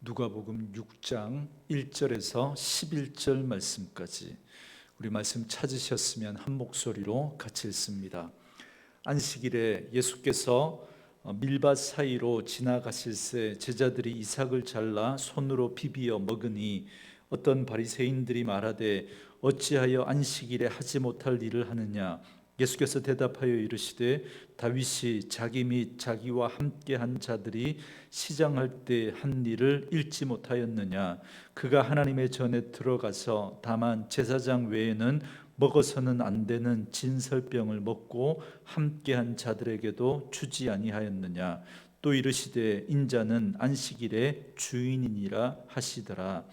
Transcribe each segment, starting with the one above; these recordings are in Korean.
누가복음 6장 1절에서 11절 말씀까지 우리 말씀 찾으셨으면 한 목소리로 같이 읽습니다. 안식일에 예수께서 밀밭 사이로 지나가실 새 제자들이 이삭을 잘라 손으로 비비어 먹으니 어떤 바리새인들이 말하되 어찌하여 안식일에 하지 못할 일을 하느냐 예수께서 대답하여 이르시되 다윗이 자기 및 자기와 함께 한 자들이 시장할 때 한 일을 잃지 못하였느냐? 그가 하나님의 전에 들어가서 다만 제사장 외에는 먹어서는 안 되는 진설병을 먹고 함께 한 자들에게도 주지 아니하였느냐? 또 이르시되 인자는 안식일의 주인이니라 하시더라.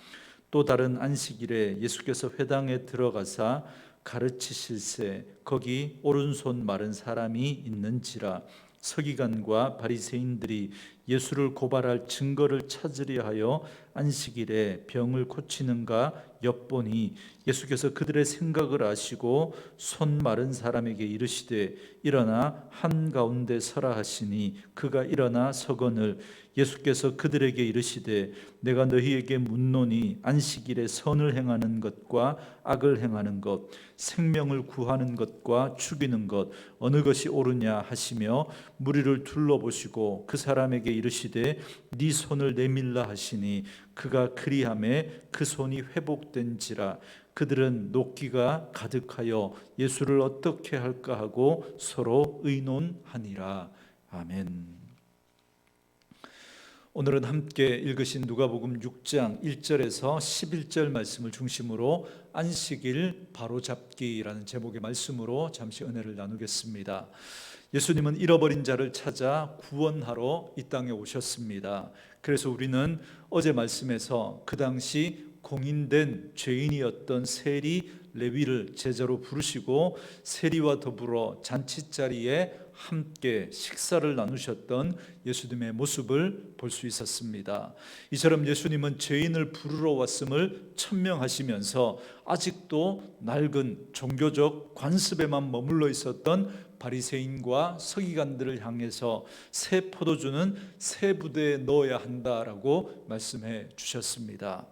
또 다른 안식일에 예수께서 회당에 들어가사 가르치실세 거기 오른손 마른 사람이 있는지라 서기관과 바리새인들이 예수를 고발할 증거를 찾으려 하여 안식일에 병을 고치는가 엿보니 예수께서 그들의 생각을 아시고 손 마른 사람에게 이르시되 일어나 한 가운데 서라 하시니 그가 일어나 서건을 예수께서 그들에게 이르시되 내가 너희에게 묻노니 안식일에 선을 행하는 것과 악을 행하는 것 생명을 구하는 것과 죽이는 것 어느 것이 옳으냐 하시며 무리를 둘러보시고 그 사람에게 이르시되 네 손을 내밀라 하시니 그가 그리함에 그 손이 회복된지라 그들은 녹기가 가득하여 예수를 어떻게 할까 하고 서로 의논하니라 아멘. 오늘은 함께 읽으신 누가복음 6장 1절에서 11절 말씀을 중심으로 안식일 바로잡기라는 제목의 말씀으로 잠시 은혜를 나누겠습니다. 예수님은 잃어버린 자를 찾아 구원하러 이 땅에 오셨습니다. 그래서 우리는 어제 말씀에서 그 당시 공인된 죄인이었던 세리 레위를 제자로 부르시고 세리와 더불어 잔치 자리에 함께 식사를 나누셨던 예수님의 모습을 볼 수 있었습니다. 이처럼 예수님은 죄인을 부르러 왔음을 천명하시면서 아직도 낡은 종교적 관습에만 머물러 있었던 바리새인과 서기관들을 향해서 새 포도주는 새 부대에 넣어야 한다라고 말씀해 주셨습니다.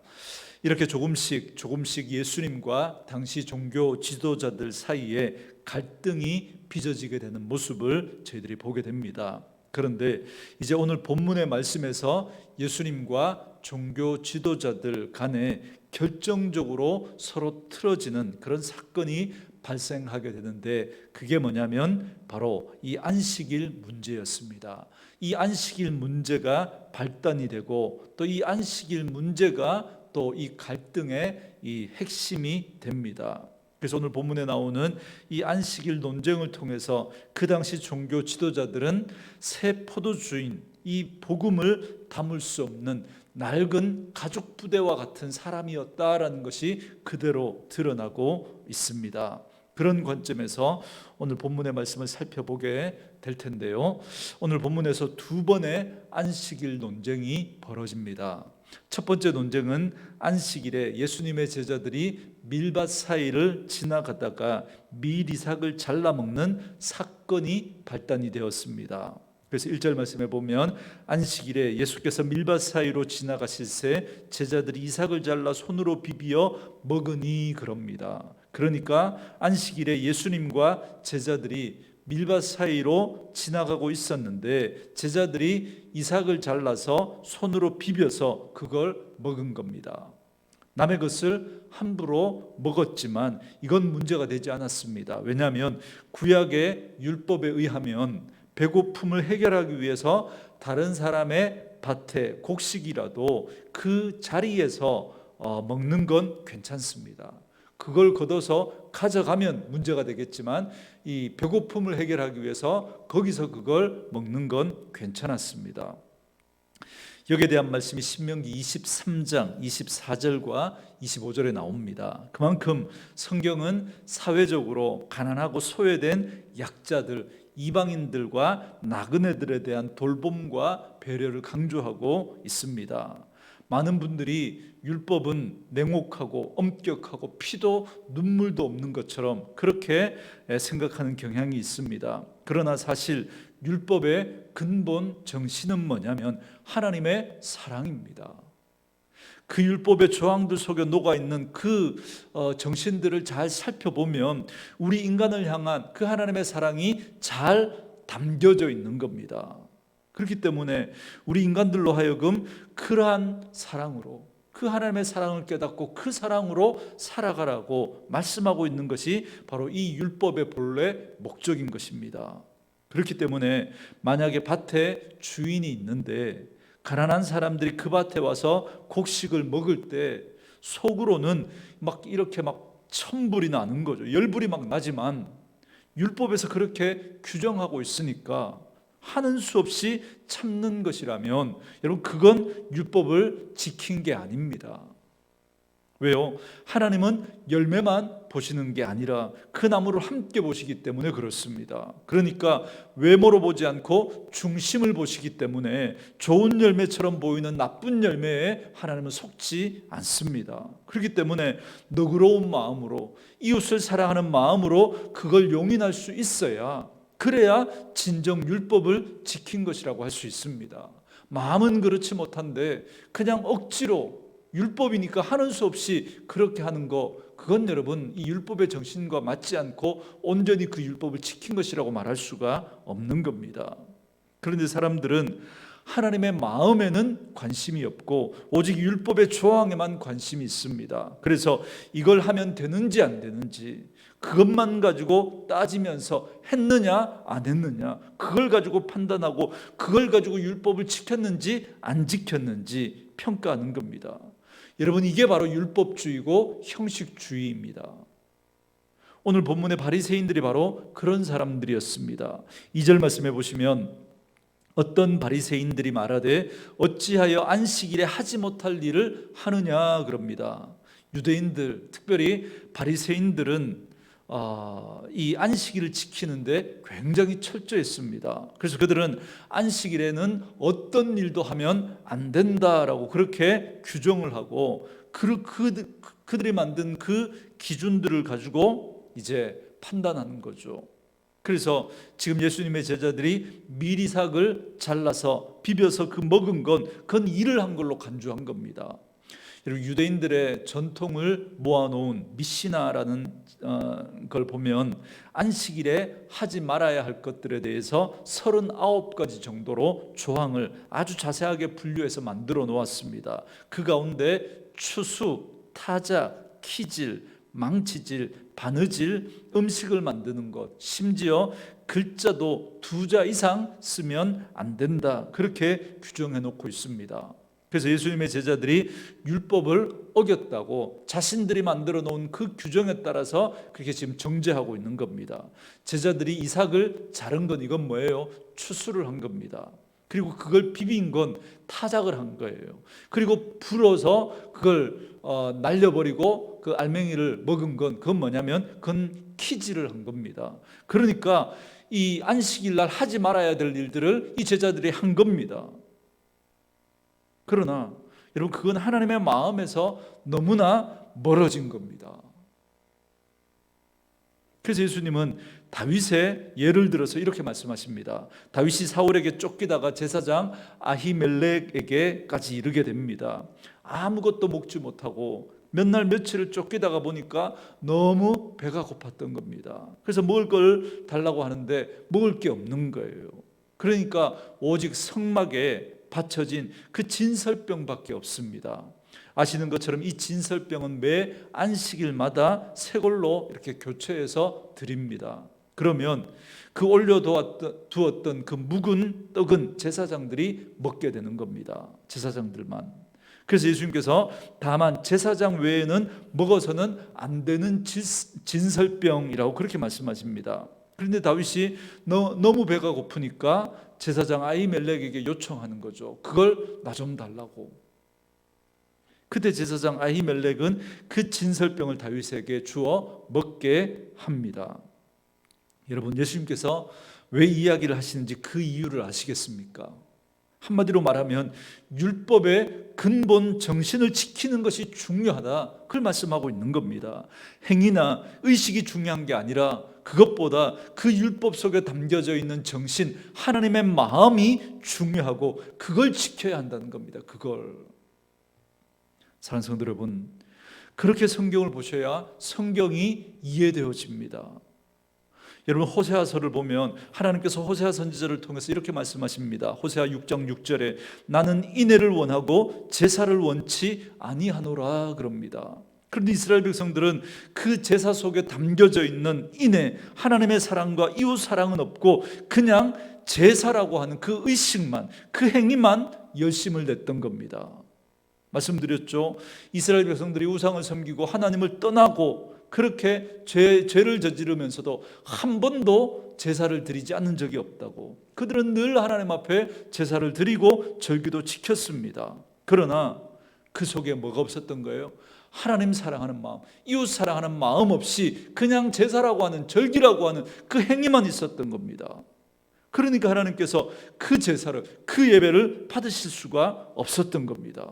이렇게 조금씩 조금씩 예수님과 당시 종교 지도자들 사이에 갈등이 빚어지게 되는 모습을 저희들이 보게 됩니다. 그런데 이제 오늘 본문의 말씀에서 예수님과 종교 지도자들 간에 결정적으로 서로 틀어지는 그런 사건이 발생하게 되는데 그게 뭐냐면 바로 이 안식일 문제였습니다. 이 안식일 문제가 발단이 되고 또 이 안식일 문제가 또 이 갈등의 이 핵심이 됩니다. 그래서 오늘 본문에 나오는 이 안식일 논쟁을 통해서 그 당시 종교 지도자들은 새 포도주인 이 복음을 담을 수 없는 낡은 가족 부대와 같은 사람이었다라는 것이 그대로 드러나고 있습니다. 그런 관점에서 오늘 본문의 말씀을 살펴보게 될 텐데요. 오늘 본문에서 두 번의 안식일 논쟁이 벌어집니다. 첫 번째 논쟁은 안식일에 예수님의 제자들이 밀밭 사이를 지나가다가 밀이삭을 잘라 먹는 사건이 발단이 되었습니다. 그래서 1절 말씀에 보면 안식일에 예수께서 밀밭 사이로 지나가실 새 제자들이 이삭을 잘라 손으로 비비어 먹으니 그럽니다. 그러니까 안식일에 예수님과 제자들이 밀밭 사이로 지나가고 있었는데 제자들이 이삭을 잘라서 손으로 비벼서 그걸 먹은 겁니다. 남의 것을 함부로 먹었지만 이건 문제가 되지 않았습니다. 왜냐하면 구약의 율법에 의하면 배고픔을 해결하기 위해서 다른 사람의 밭에 곡식이라도 그 자리에서 어, 먹는 건 괜찮습니다. 그걸 걷어서 가져가면 문제가 되겠지만 이 배고픔을 해결하기 위해서 거기서 그걸 먹는 건 괜찮았습니다. 여기에 대한 말씀이 신명기 23장 24절과 25절에 나옵니다. 그만큼 성경은 사회적으로 가난하고 소외된 약자들, 이방인들과 나그네들에 대한 돌봄과 배려를 강조하고 있습니다. 많은 분들이 율법은 냉혹하고 엄격하고 피도 눈물도 없는 것처럼 그렇게 생각하는 경향이 있습니다. 그러나 사실 율법의 근본 정신은 뭐냐면 하나님의 사랑입니다. 그 율법의 조항들 속에 녹아 있는 그 어, 정신들을 잘 살펴보면 우리 인간을 향한 그 하나님의 사랑이 잘 담겨져 있는 겁니다. 그렇기 때문에 우리 인간들로 하여금 그러한 사랑으로 그 하나님의 사랑을 깨닫고 그 사랑으로 살아가라고 말씀하고 있는 것이 바로 이 율법의 본래 목적인 것입니다. 그렇기 때문에 만약에 밭에 주인이 있는데 가난한 사람들이 그 밭에 와서 곡식을 먹을 때 속으로는 막 이렇게 막 천불이 나는 거죠. 열불이 막 나지만 율법에서 그렇게 규정하고 있으니까 하는 수 없이 참는 것이라면 여러분 그건 율법을 지킨 게 아닙니다. 왜요? 하나님은 열매만 보시는 게 아니라 그 나무를 함께 보시기 때문에 그렇습니다. 그러니까 외모로 보지 않고 중심을 보시기 때문에 좋은 열매처럼 보이는 나쁜 열매에 하나님은 속지 않습니다. 그렇기 때문에 너그러운 마음으로 이웃을 사랑하는 마음으로 그걸 용인할 수 있어야 그래야 진정 율법을 지킨 것이라고 할 수 있습니다. 마음은 그렇지 못한데 그냥 억지로 율법이니까 하는 수 없이 그렇게 하는 거 그건 여러분 이 율법의 정신과 맞지 않고 온전히 그 율법을 지킨 것이라고 말할 수가 없는 겁니다. 그런데 사람들은 하나님의 마음에는 관심이 없고 오직 율법의 조항에만 관심이 있습니다. 그래서 이걸 하면 되는지 안 되는지 그것만 가지고 따지면서 했느냐 안 했느냐 그걸 가지고 판단하고 그걸 가지고 율법을 지켰는지 안 지켰는지 평가하는 겁니다. 여러분 이게 바로 율법주의고 형식주의입니다. 오늘 본문의 바리새인들이 바로 그런 사람들이었습니다. 2절 말씀해 보시면 어떤 바리새인들이 말하되 어찌하여 안식일에 하지 못할 일을 하느냐 그럽니다. 유대인들 특별히 바리새인들은 어, 이 안식일을 지키는데 굉장히 철저했습니다. 그래서 그들은 안식일에는 어떤 일도 하면 안 된다라고 그렇게 규정을 하고 그, 그, 그들이 만든 그 기준들을 가지고 이제 판단하는 거죠. 그래서 지금 예수님의 제자들이 미리삭을 잘라서 비벼서 그 먹은 건 그건 일을 한 걸로 간주한 겁니다. 유대인들의 전통을 모아놓은 미시나라는 어, 걸 보면 안식일에 하지 말아야 할 것들에 대해서 39가지 정도로 조항을 아주 자세하게 분류해서 만들어 놓았습니다. 그 가운데 추수, 타자, 키질, 망치질, 바느질, 음식을 만드는 것, 심지어 글자도 두 자 이상 쓰면 안 된다. 그렇게 규정해 놓고 있습니다. 그래서 예수님의 제자들이 율법을 어겼다고 자신들이 만들어 놓은 그 규정에 따라서 그렇게 지금 정죄하고 있는 겁니다. 제자들이 이삭을 자른 건 이건 뭐예요? 추수를 한 겁니다. 그리고 그걸 비빈 건 타작을 한 거예요. 그리고 불어서 그걸 어, 날려버리고 그 알맹이를 먹은 건 그건 뭐냐면 그건 키지를 한 겁니다. 그러니까 이 안식일 날 하지 말아야 될 일들을 이 제자들이 한 겁니다. 그러나 여러분 그건 하나님의 마음에서 너무나 멀어진 겁니다. 그래서 예수님은 다윗의 예를 들어서 이렇게 말씀하십니다. 다윗이 사울에게 쫓기다가 제사장 아히멜렉에게까지 이르게 됩니다. 아무것도 먹지 못하고 몇 날 며칠을 쫓기다가 보니까 너무 배가 고팠던 겁니다. 그래서 먹을 걸 달라고 하는데 먹을 게 없는 거예요. 그러니까 오직 성막에 받쳐진 그 진설병밖에 없습니다. 아시는 것처럼 이 진설병은 매 안식일마다 새 걸로 이렇게 교체해서 드립니다. 그러면 그 올려두었던 두었던 그 묵은 떡은 제사장들이 먹게 되는 겁니다. 제사장들만. 그래서 예수님께서 다만 제사장 외에는 먹어서는 안 되는 질- 진설병이라고 그렇게 말씀하십니다. 그런데 다윗이 너, 너무 배가 고프니까 제사장 아히멜렉에게 요청하는 거죠. 그걸 나 좀 달라고. 그때 제사장 아히멜렉은 그 진설병을 다윗에게 주어 먹게 합니다. 여러분 예수님께서 왜 이야기를 하시는지 그 이유를 아시겠습니까? 한마디로 말하면 율법의 근본 정신을 지키는 것이 중요하다. 그걸 말씀하고 있는 겁니다. 행위나 의식이 중요한 게 아니라 그것보다 그 율법 속에 담겨져 있는 정신, 하나님의 마음이 중요하고 그걸 지켜야 한다는 겁니다. 그걸. 사랑하는 성도 여러분, 그렇게 성경을 보셔야 성경이 이해되어집니다. 여러분 호세아서를 보면 하나님께서 호세아 선지자를 통해서 이렇게 말씀하십니다. 호세아 6장 6절에 나는 인애를 원하고 제사를 원치 아니하노라 그럽니다. 그런데 이스라엘 백성들은 그 제사 속에 담겨져 있는 인애, 하나님의 사랑과 이웃 사랑은 없고 그냥 제사라고 하는 그 의식만, 그 행위만 열심을 냈던 겁니다. 말씀드렸죠. 이스라엘 백성들이 우상을 섬기고 하나님을 떠나고 그렇게 죄, 죄를 저지르면서도 한 번도 제사를 드리지 않는 적이 없다고. 그들은 늘 하나님 앞에 제사를 드리고 절기도 지켰습니다. 그러나 그 속에 뭐가 없었던 거예요? 하나님 사랑하는 마음, 이웃 사랑하는 마음 없이 그냥 제사라고 하는 절기라고 하는 그 행위만 있었던 겁니다. 그러니까 하나님께서 그 제사를, 그 예배를 받으실 수가 없었던 겁니다.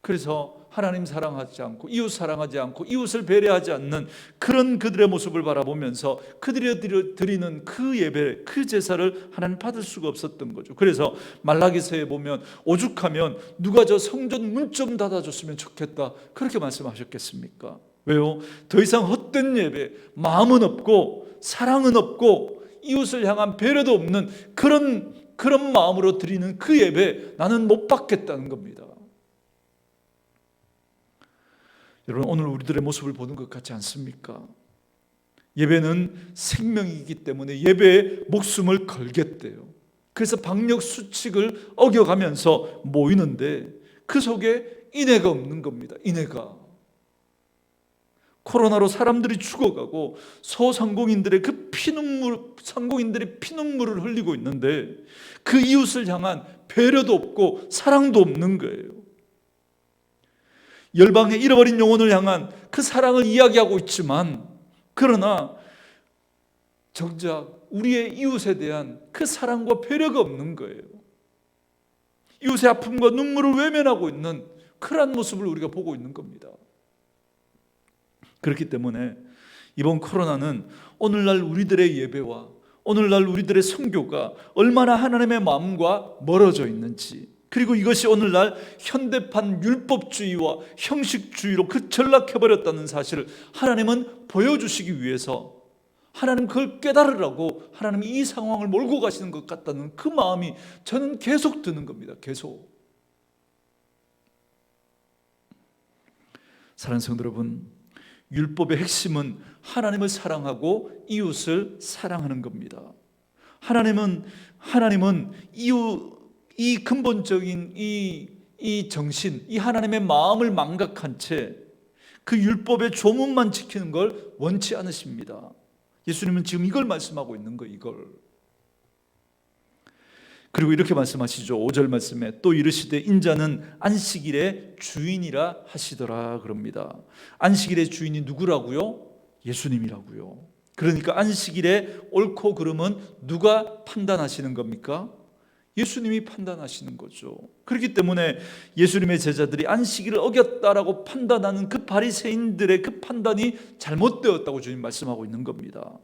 그래서 하나님 사랑하지 않고 이웃 사랑하지 않고 이웃을 배려하지 않는 그런 그들의 모습을 바라보면서 그들이 드리는 그 예배, 그 제사를 하나님 받을 수가 없었던 거죠. 그래서 말라기서에 보면 오죽하면 누가 저 성전 문 좀 닫아줬으면 좋겠다 그렇게 말씀하셨겠습니까? 왜요? 더 이상 헛된 예배, 마음은 없고 사랑은 없고 이웃을 향한 배려도 없는 그런 그런 마음으로 드리는 그 예배 나는 못 받겠다는 겁니다. 여러분 오늘 우리들의 모습을 보는 것 같지 않습니까? 예배는 생명이기 때문에 예배에 목숨을 걸겠대요. 그래서 방역 수칙을 어겨가면서 모이는데 그 속에 인애가 없는 겁니다. 인애가 코로나로 사람들이 죽어가고 소상공인들의 그 피눈물 상공인들의 피눈물을 흘리고 있는데 그 이웃을 향한 배려도 없고 사랑도 없는 거예요. 열방의 잃어버린 영혼을 향한 그 사랑을 이야기하고 있지만 그러나 정작 우리의 이웃에 대한 그 사랑과 배려가 없는 거예요. 이웃의 아픔과 눈물을 외면하고 있는 그러한 모습을 우리가 보고 있는 겁니다. 그렇기 때문에 이번 코로나는 오늘날 우리들의 예배와 오늘날 우리들의 성교가 얼마나 하나님의 마음과 멀어져 있는지 그리고 이것이 오늘날 현대판 율법주의와 형식주의로 그 전락해버렸다는 사실을 하나님은 보여주시기 위해서 하나님 그걸 깨달으라고 하나님이 이 상황을 몰고 가시는 것 같다는 그 마음이 저는 계속 드는 겁니다. 계속. 사랑하는 성도 여러분, 율법의 핵심은 하나님을 사랑하고 이웃을 사랑하는 겁니다. 하나님은 하나님은 이웃 이 근본적인 이, 이 정신, 이 하나님의 마음을 망각한 채 그 율법의 조문만 지키는 걸 원치 않으십니다. 예수님은 지금 이걸 말씀하고 있는 거 이걸. 그리고 이렇게 말씀하시죠. 5절 말씀에 또 이르시되 인자는 안식일의 주인이라 하시더라 그럽니다. 안식일의 주인이 누구라고요? 예수님이라고요. 그러니까 안식일의 옳고 그름은 누가 판단하시는 겁니까? 예수님이 판단하시는 거죠. 그렇기 때문에 예수님의 제자들이 안식일을 어겼다라고 판단하는 그 바리새인들의 그 판단이 잘못되었다고 주님 말씀하고 있는 겁니다.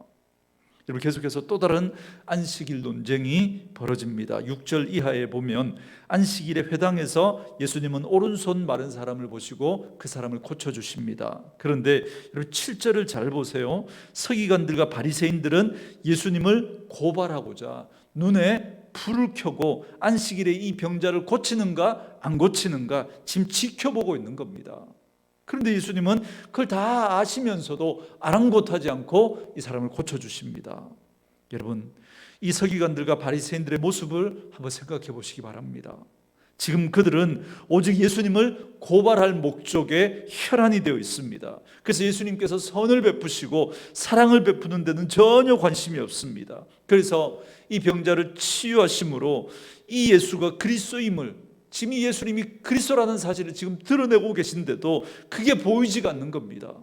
여러분 계속해서 또 다른 안식일 논쟁이 벌어집니다. 6절 이하에 보면 안식일의 회당에서 예수님은 오른손 마른 사람을 보시고 그 사람을 고쳐 주십니다. 그런데 여러분 7절을 잘 보세요. 서기관들과 바리새인들은 예수님을 고발하고자 눈에 불을 켜고 안식일에 이 병자를 고치는가 안 고치는가 지금 지켜보고 있는 겁니다. 그런데 예수님은 그걸 다 아시면서도 아랑곳하지 않고 이 사람을 고쳐 주십니다. 여러분, 이 서기관들과 바리새인들의 모습을 한번 생각해 보시기 바랍니다. 지금 그들은 오직 예수님을 고발할 목적에 혈안이 되어 있습니다. 그래서 예수님께서 선을 베푸시고 사랑을 베푸는 데는 전혀 관심이 없습니다. 그래서 이 병자를 치유하심으로 이 예수가 그리스도임을 지금 이 예수님이 그리스도라는 사실을 지금 드러내고 계신데도 그게 보이지가 않는 겁니다.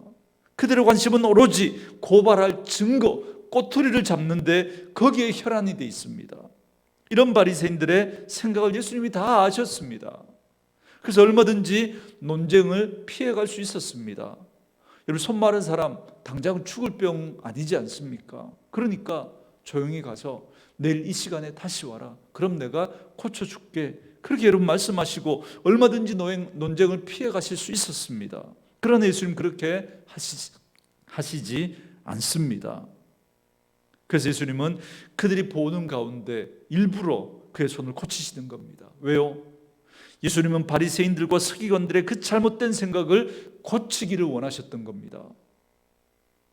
그들의 관심은 오로지 고발할 증거, 꼬투리를 잡는데 거기에 혈안이 돼 있습니다. 이런 바리새인들의 생각을 예수님이 다 아셨습니다. 그래서 얼마든지 논쟁을 피해갈 수 있었습니다. 여러분 손 마른 사람 당장 죽을 병 아니지 않습니까? 그러니까 조용히 가서 내일 이 시간에 다시 와라. 그럼 내가 고쳐 줄게. 그렇게 여러분 말씀하시고 얼마든지 논쟁을 피해 가실 수 있었습니다. 그러나 예수님 그렇게 하시, 하시지 않습니다. 그래서 예수님은 그들이 보는 가운데 일부러 그의 손을 고치시는 겁니다. 왜요? 예수님은 바리새인들과 서기관들의 그 잘못된 생각을 고치기를 원하셨던 겁니다.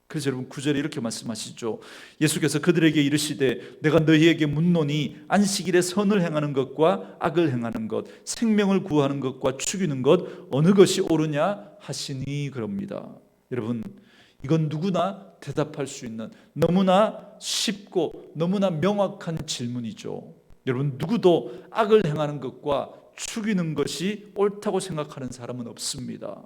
그래서 여러분 구절에 이렇게 말씀하시죠. 예수께서 그들에게 이르시되 내가 너희에게 묻노니 안식일에 선을 행하는 것과 악을 행하는 것, 생명을 구하는 것과 죽이는 것 어느 것이 옳으냐 하시니 그럽니다. 여러분 이건 누구나 대답할 수 있는 너무나 쉽고 너무나 명확한 질문이죠. 여러분 누구도 악을 행하는 것과 죽이는 것이 옳다고 생각하는 사람은 없습니다.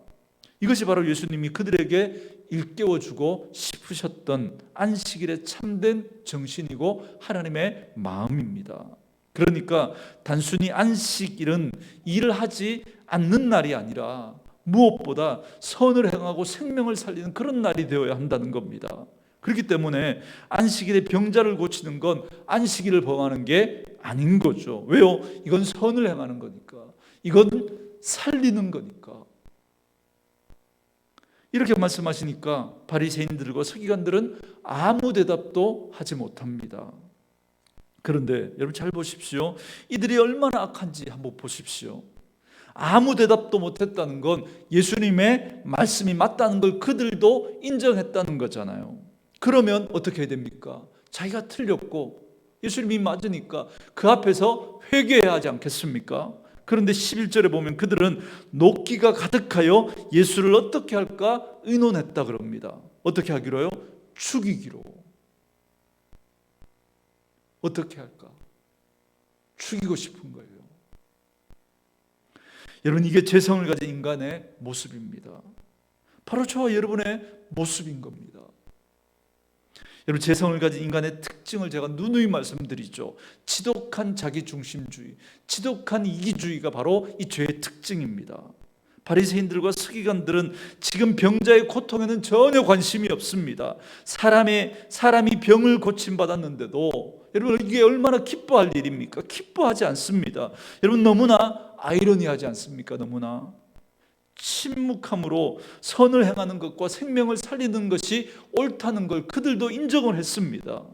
이것이 바로 예수님이 그들에게 일깨워 주고 싶으셨던 안식일의 참된 정신이고 하나님의 마음입니다. 그러니까 단순히 안식일은 일을 하지 않는 날이 아니라 무엇보다 선을 행하고 생명을 살리는 그런 날이 되어야 한다는 겁니다. 그렇기 때문에 안식일에 병자를 고치는 건 안식일을 범하는 게 아닌 거죠. 왜요? 이건 선을 행하는 거니까. 이건 살리는 거니까. 이렇게 말씀하시니까 바리새인들과 서기관들은 아무 대답도 하지 못합니다. 그런데 여러분 잘 보십시오. 이들이 얼마나 악한지 한번 보십시오. 아무 대답도 못했다는 건 예수님의 말씀이 맞다는 걸 그들도 인정했다는 거잖아요. 그러면 어떻게 해야 됩니까? 자기가 틀렸고 예수님이 맞으니까 그 앞에서 회개해야 하지 않겠습니까? 그런데 11절에 보면 그들은 녹기가 가득하여 예수를 어떻게 할까 의논했다 그럽니다. 어떻게 하기로요? 죽이기로. 어떻게 할까? 죽이고 싶은 거예요. 여러분 이게 재성을 가진 인간의 모습입니다. 바로 저와 여러분의 모습인 겁니다. 여러분 재성을 가진 인간의 특징을 제가 누누이 말씀드리죠. 지독한 자기 중심주의, 지독한 이기주의가 바로 이 죄의 특징입니다. 바리새인들과 서기관들은 지금 병자의 고통에는 전혀 관심이 없습니다. 사람의 사람이 병을 고침 받았는데도 여러분 이게 얼마나 기뻐할 일입니까? 기뻐하지 않습니다. 여러분 너무나 아이러니하지 않습니까? 너무나 침묵함으로 선을 행하는 것과 생명을 살리는 것이 옳다는 걸 그들도 인정을 했습니다.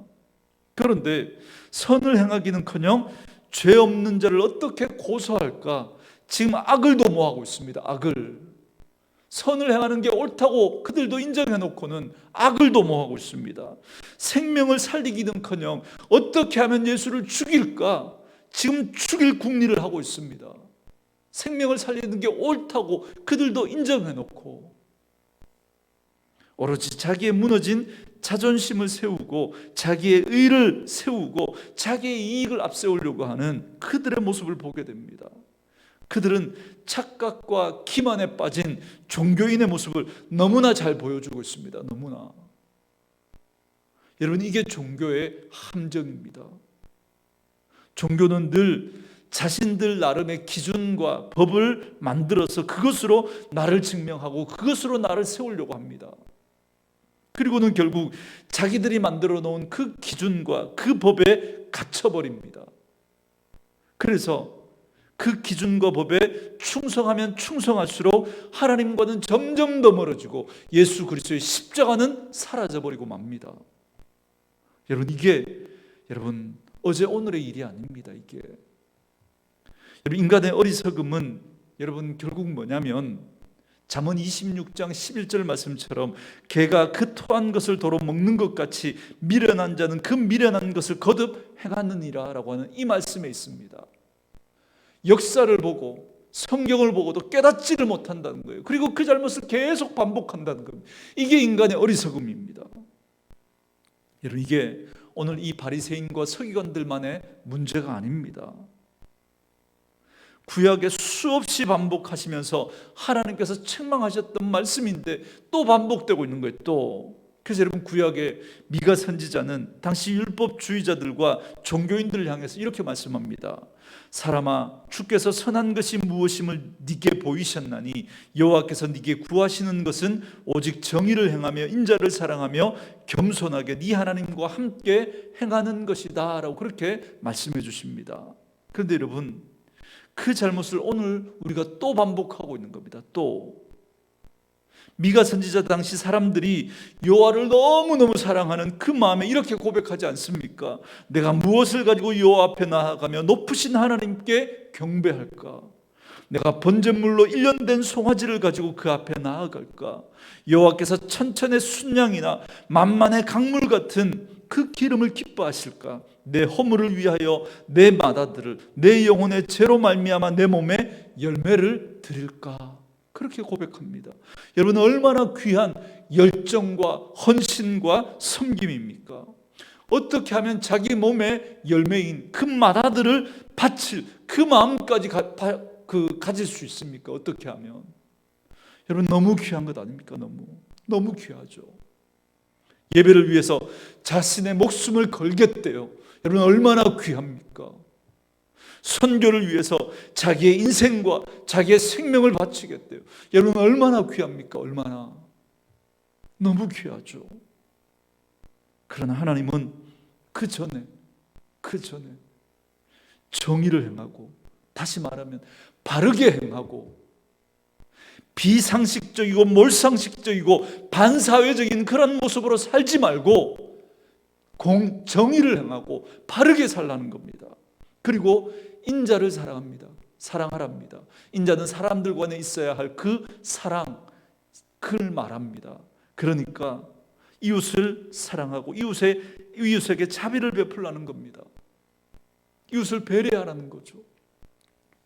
그런데 선을 행하기는커녕 죄 없는 자를 어떻게 고소할까? 지금 악을 도 모하고 있습니다. 악을 선을 행하는 게 옳다고 그들도 인정해 놓고는 악을 도모하고 있습니다. 생명을 살리기는커녕 어떻게 하면 예수를 죽일까? 지금 죽일 궁리를 하고 있습니다. 생명을 살리는 게 옳다고 그들도 인정해 놓고 오로지 자기의 무너진 자존심을 세우고 자기의 의를 세우고 자기의 이익을 앞세우려고 하는 그들의 모습을 보게 됩니다. 그들은 착각과 기만에 빠진 종교인의 모습을 너무나 잘 보여주고 있습니다. 너무나. 여러분, 이게 종교의 함정입니다. 종교는 늘 자신들 나름의 기준과 법을 만들어서 그것으로 나를 증명하고 그것으로 나를 세우려고 합니다. 그리고는 결국 자기들이 만들어 놓은 그 기준과 그 법에 갇혀버립니다. 그래서 그 기준과 법에 충성하면 충성할수록 하나님과는 점점 더 멀어지고 예수 그리스도의 십자가는 사라져버리고 맙니다. 여러분 이게 여러분 어제 오늘의 일이 아닙니다. 이게 여러분 인간의 어리석음은 여러분 결국 뭐냐면 잠언 26장 11절 말씀처럼 개가 그 토한 것을 도로 먹는 것 같이 미련한 자는 그 미련한 것을 거듭 행하느니라라고 하는 이 말씀에 있습니다. 역사를 보고 성경을 보고도 깨닫지를 못한다는 거예요. 그리고 그 잘못을 계속 반복한다는 겁니다. 이게 인간의 어리석음입니다. 여러분 이게 오늘 이 바리새인과 서기관들만의 문제가 아닙니다. 구약에 수없이 반복하시면서 하나님께서 책망하셨던 말씀인데 또 반복되고 있는 거예요. 또 그래서 여러분 구약의 미가 선지자는 당시 율법주의자들과 종교인들을 향해서 이렇게 말씀합니다. 사람아 주께서 선한 것이 무엇임을 네게 보이셨나니 여호와께서 네게 구하시는 것은 오직 정의를 행하며 인자를 사랑하며 겸손하게 네 하나님과 함께 행하는 것이다라고 그렇게 말씀해 주십니다. 그런데 여러분 그 잘못을 오늘 우리가 또 반복하고 있는 겁니다. 또 미가 선지자 당시 사람들이 여호와를 너무너무 사랑하는 그 마음에 이렇게 고백하지 않습니까? 내가 무엇을 가지고 여호와 앞에 나아가며 높으신 하나님께 경배할까? 내가 번제물로 1년 된 송아지를 가지고 그 앞에 나아갈까? 여호와께서 천천의 순양이나 만만의 강물 같은 그 기름을 기뻐하실까? 내 허물을 위하여 내 마다들을 내 영혼의 죄로 말미암아 내 몸에 열매를 드릴까? 그렇게 고백합니다. 여러분 얼마나 귀한 열정과 헌신과 섬김입니까? 어떻게 하면 자기 몸의 열매인 그 마다들을 바칠 그 마음까지 가, 바, 그 가질 수 있습니까? 어떻게 하면 여러분 너무 귀한 것 아닙니까? 너무 너무 귀하죠. 예배를 위해서 자신의 목숨을 걸겠대요. 여러분 얼마나 귀합니까? 선교를 위해서 자기의 인생과 자기의 생명을 바치겠대요. 여러분 얼마나 귀합니까? 얼마나 너무 귀하죠. 그러나 하나님은 그 전에 그 전에 정의를 행하고 다시 말하면 바르게 행하고 비상식적이고 몰상식적이고 반사회적인 그런 모습으로 살지 말고 공, 정의를 행하고 바르게 살라는 겁니다. 그리고 인자를 사랑합니다. 사랑하랍니다. 인자는 사람들 간에 있어야 할 그 사랑, 그를 말합니다. 그러니까 이웃을 사랑하고 이웃의, 이웃에게 자비를 베풀라는 겁니다. 이웃을 배려하라는 거죠.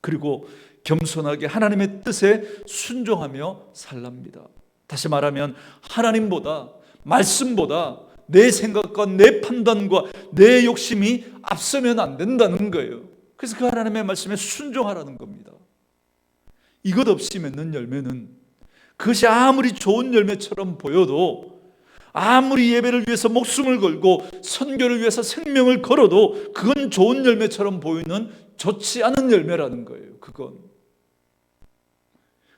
그리고 겸손하게 하나님의 뜻에 순종하며 살랍니다. 다시 말하면 하나님보다 말씀보다 내 생각과 내 판단과 내 욕심이 앞서면 안 된다는 거예요. 그래서 그 하나님의 말씀에 순종하라는 겁니다. 이것 없이 맺는 열매는 그것이 아무리 좋은 열매처럼 보여도 아무리 예배를 위해서 목숨을 걸고 선교를 위해서 생명을 걸어도 그건 좋은 열매처럼 보이는 좋지 않은 열매라는 거예요. 그건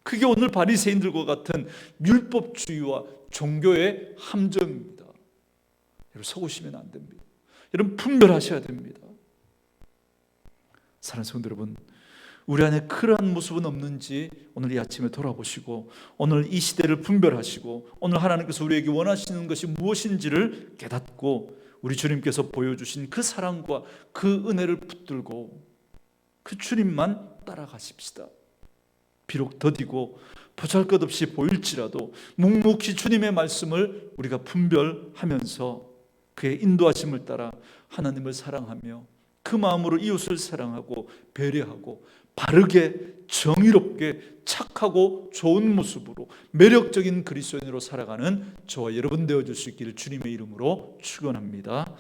그게 오늘 바리새인들과 같은 율법주의와 종교의 함정입니다. 여러분 속으시면 안 됩니다. 여러분 분별하셔야 됩니다. 사랑하는 성도 여러분, 우리 안에 그러한 모습은 없는지 오늘 이 아침에 돌아보시고 오늘 이 시대를 분별하시고 오늘 하나님께서 우리에게 원하시는 것이 무엇인지를 깨닫고 우리 주님께서 보여주신 그 사랑과 그 은혜를 붙들고 그 주님만 따라가십시다. 비록 더디고 보잘것없이 보일지라도 묵묵히 주님의 말씀을 우리가 분별하면서 그의 인도하심을 따라 하나님을 사랑하며 그 마음으로 이웃을 사랑하고 배려하고 바르게 정의롭게 착하고 좋은 모습으로 매력적인 그리스도인으로 살아가는 저와 여러분 되어 줄수 있기를 주님의 이름으로 축원합니다.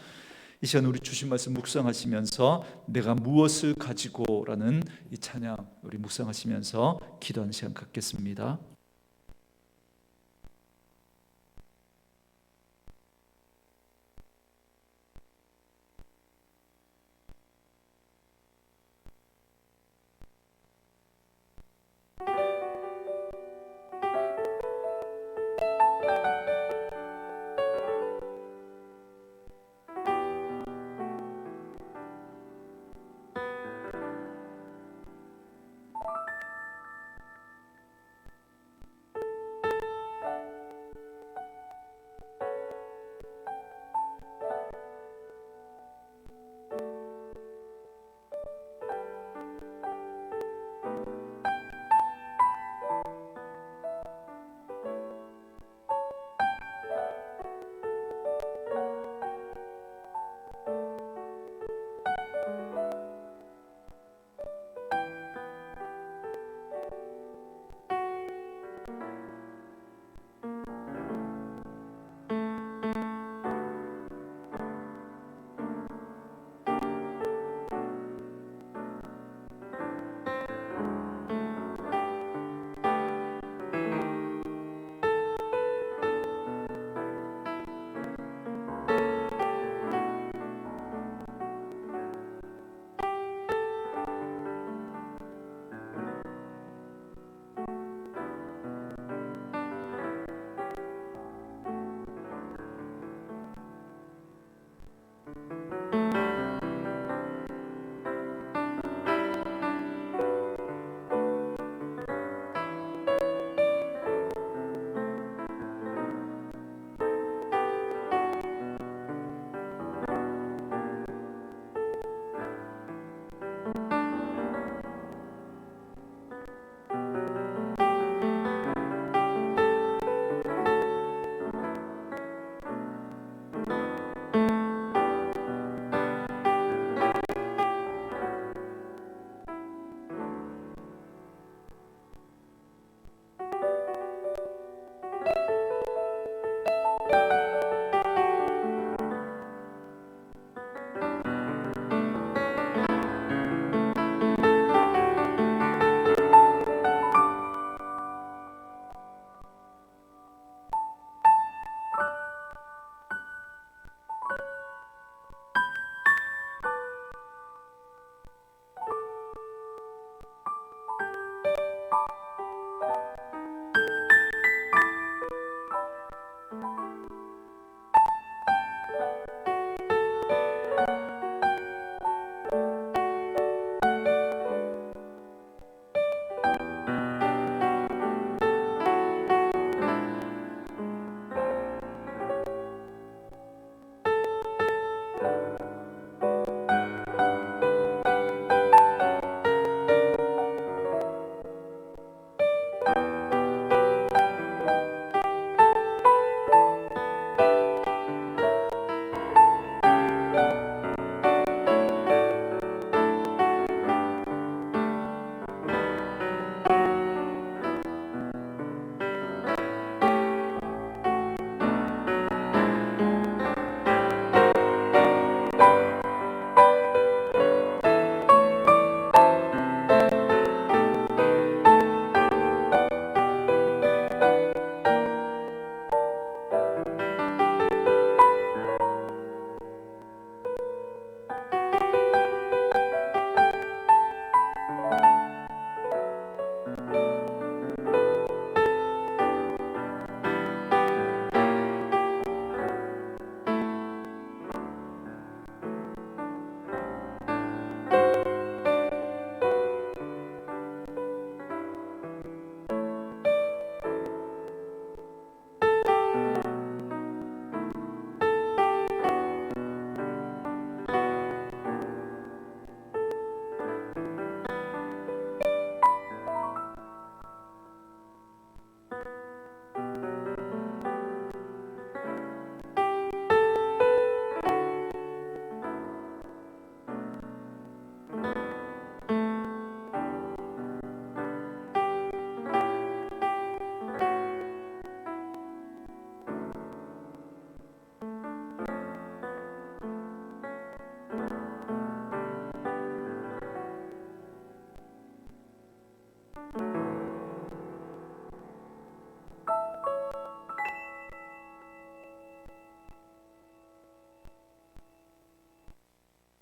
이 시간 우리 주신 말씀 묵상하시면서 내가 무엇을 가지고라는 이 찬양 우리 묵상하시면서 기도하는 시간 갖겠습니다.